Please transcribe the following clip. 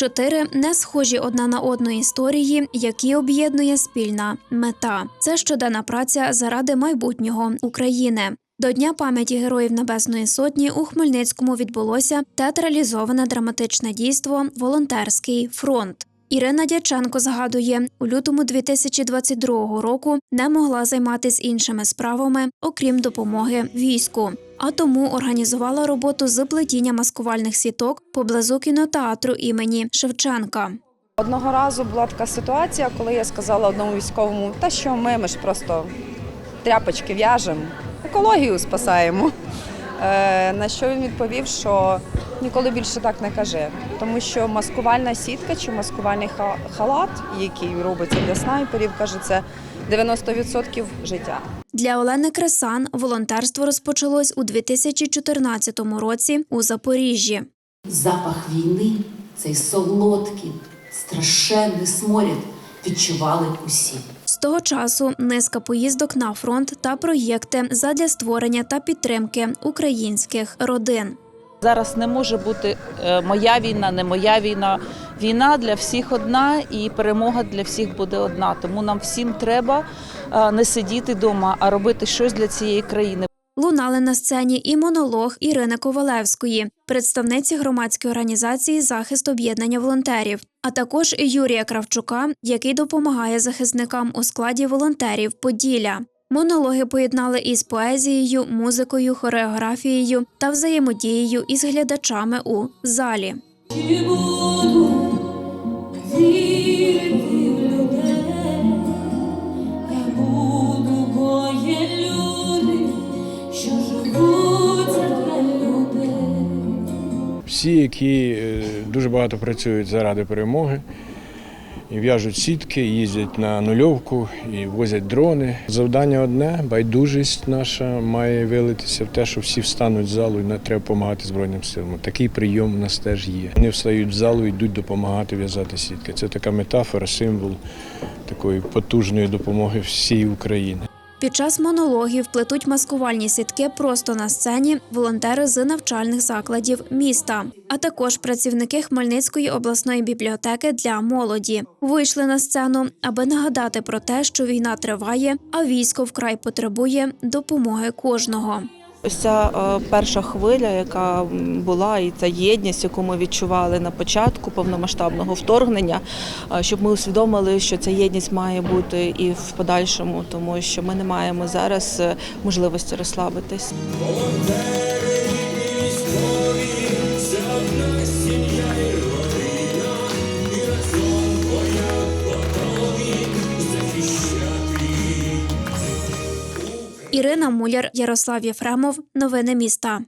Чотири не схожі одна на одну історії, які об'єднує спільна мета. Це щоденна праця заради майбутнього України. До Дня пам'яті Героїв Небесної Сотні у Хмельницькому відбулося театралізоване драматичне дійство Волонтерський фронт. Ірина Дяченко згадує, у лютому 2022 року не могла займатися іншими справами, окрім допомоги війську. А тому організувала роботу з плетіння маскувальних сіток поблизу кінотеатру імені Шевченка. Одного разу була така ситуація, коли я сказала одному військовому, та що ми, ми ж просто тряпочки в'яжемо, екологію спасаємо. Е, на що він відповів, що ніколи більше так не кажи, тому що маскувальна сітка чи маскувальний ха- халат, який робиться для снайперів, каже, це 90% життя. Для Олени Кресан волонтерство розпочалось у 2014 році у Запоріжжі. Запах війни, цей солодкий, страшенний сморід відчували усі. Того часу низка поїздок на фронт та проєкти задля створення та підтримки українських родин. Зараз не може бути е, моя війна, не моя війна. Війна для всіх одна, і перемога для всіх буде одна. Тому нам всім треба е, не сидіти вдома, а робити щось для цієї країни. Лунали на сцені і монолог Ірини Ковалевської, представниці громадської організації захист об'єднання волонтерів, а також Юрія Кравчука, який допомагає захисникам у складі волонтерів Поділля. Монологи поєднали із поезією, музикою, хореографією та взаємодією із глядачами у залі. Всі, які е, дуже багато працюють заради перемоги, і в'яжуть сітки, їздять на нульовку і возять дрони. Завдання одне байдужість наша має вилитися в те, що всі встануть з залу і не треба допомагати Збройним силам. Такий прийом у нас теж є. Вони встають в залу і йдуть допомагати в'язати сітки. Це така метафора, символ такої потужної допомоги всій Україні. Під час монологів плетуть маскувальні сітки просто на сцені волонтери з навчальних закладів міста, а також працівники Хмельницької обласної бібліотеки для молоді вийшли на сцену, аби нагадати про те, що війна триває, а військо вкрай потребує допомоги кожного. Ось ця е, перша хвиля, яка була, і ця єдність, яку ми відчували на початку повномасштабного вторгнення, е, щоб ми усвідомили, що ця єдність має бути і в подальшому, тому що ми не маємо зараз е, можливості розслабитись. Ірина Муляр, Ярослав Єфремов. Новини міста.